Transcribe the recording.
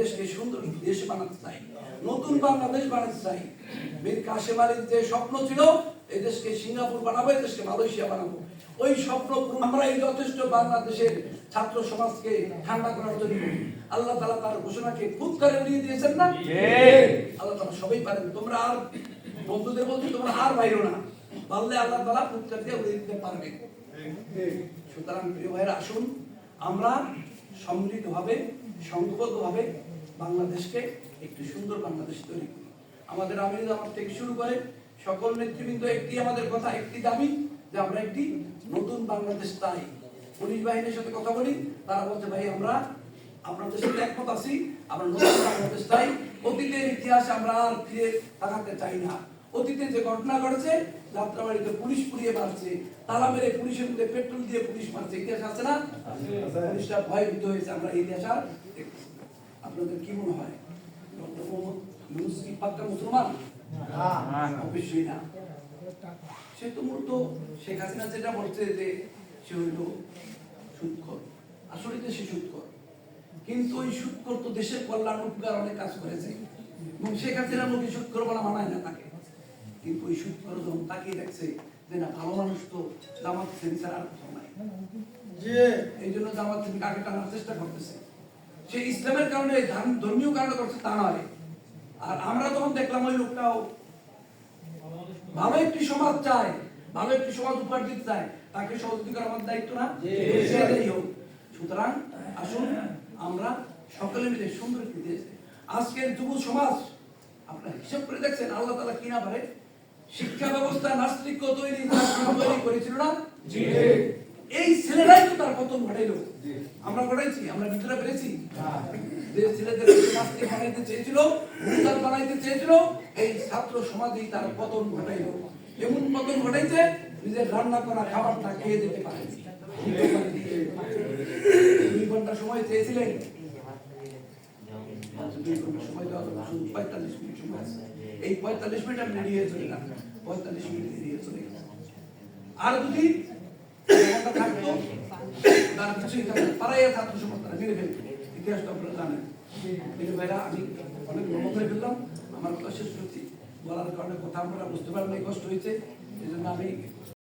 দেশকে সুন্দর দেশ বানাতে চাই। নতুন বাংলাদেশ বানাতে চাই। মীর কাশেম আলীর যে স্বপ্ন ছিল এই দেশকে সিঙ্গাপুর বানাবো এই দেশকে মালয়েশিয়া বানাবো। ওই স্বপ্ন আমরা এই যথেষ্ট বাংলাদেশের ছাত্র সমাজকে ঠান্ডা করার জন্য আল্লাহ তালা তার ঘোষণাকে খুব করে উড়িয়ে দিয়েছেন না? আল্লাহ তালা সবাই পারেন। তোমরা আর বন্ধুদের বলছি তোমরা আর বাইরো না। পারলে আল্লাহ তালা ফুৎকার দিয়ে উড়িয়ে দিতে পারবে। সুতরাং প্রিয় ভাইয়েরা আসুন আমরা সম্মিলিতভাবে, সংঘবদ্ধভাবে বাংলাদেশকে একটি সুন্দর বাংলাদেশ তৈরি করি। আমাদের আমির জামাত থেকে শুরু করে সকল নেতৃবৃন্দ একটি আমাদের কথা, একটি দাবি যে আমরা একটি নতুন বাংলাদেশ চাই। পুলিশ বাহিনীর সাথে কথা বলি, তারা বলছে, ভাই, আমরা আপনাদের সাথে একমত আছি আমরা নতুন বাংলাদেশ চাই। অতীতের ইতিহাস আমরা আর ফিরে তাকাতে চাই না। অতীতে যে ঘটনা ঘটেছে যাত্রাবাড়িতে পুলিশ পুড়িয়ে মারছে তালা মেরে পুলিশের মধ্যে পেট্রোল দিয়ে পুলিশ মারছে ইতিহাস আছে না? পুলিশটা ভয়ভীত হয়েছে আমরা ইতিহাস আর আপনাদের কি মনে হয়? ডক্টর মোহাম্মদ ইউনুস কি পাক্কা মুসলমান? অবশ্যই না। সে তো মূলত শেখ হাসিনা যেটা বলছে যে সে হইল সুৎখর। আসলে তো সে সুৎখর। কিন্তু ওই সুৎখর তো দেশের কল্যাণ উপকার অনেক কাজ করেছে। এবং শেখ হাসিনার মুখে সুৎখর বলা মানায় না তাকে। কিন্তু ওই সুৎখর যখন তাকিয়ে দেখছে যে না ভালো মানুষ তো জামাত শ্রেণি আর কোথাও নাই। এই জন্য জামাত শ্রেণি কাকে টানার চেষ্টা করতেছে। সে ইসলামের কারণে ধার্ম- ধর্মীয় কারণে করছে তা নয়। আর আমরা তখন দেখলাম ওই লোকটাও ভালো একটি সমাজ চায় ভালো একটি সমাজ উপহার দিতে চায় তাকে সহযোগিতা করা আমাদের দায়িত্ব না। সুতরাং আসুন আমরা সকলে মিলে সুন্দর একটি দেশ। আজকের যুব সমাজ আপনারা হিসাব করে দেখছেন আল্লাহ তালা কিনা পারে শিক্ষা ব্যবস্থা নাস্তিক্য তৈরি তৈরি করেছিল না? এই ছেলেরাই তো তার পতন ঘটাইলো। আমরা ঘটাইছি আমরা ভিতরে পেরেছি যে ছেলেদের নাস্তিক বানাইতে চেয়েছিল বানাইতে চেয়েছিল এই ছাত্র সমাজেই তার পতন ঘটাইলো। এমন পতন ঘটাইছে নিজের রান্না করা খাবারটা খেয়ে দিতে পারে। দুই ঘণ্টা সময় চেয়েছিলেন। পঁয়তাল্লিশ মিনিট আপনি রেডি চলে পঁয়তাল্লিশ মিনিট আর যদি থাকতো, তার কিছুই থাকতো না। তারাই আর ছাত্র সমাজ তারা, মেরে ফেলতো। ইতিহাসটা আপনারা জানেন। কিন্তু ভাইরা, আমি অনেক করে ফেললাম। আমার কথা শেষ করছি। বলার কারণে কথা আমরা বুঝতে পারলে কষ্ট হয়েছে এই জন্য আমি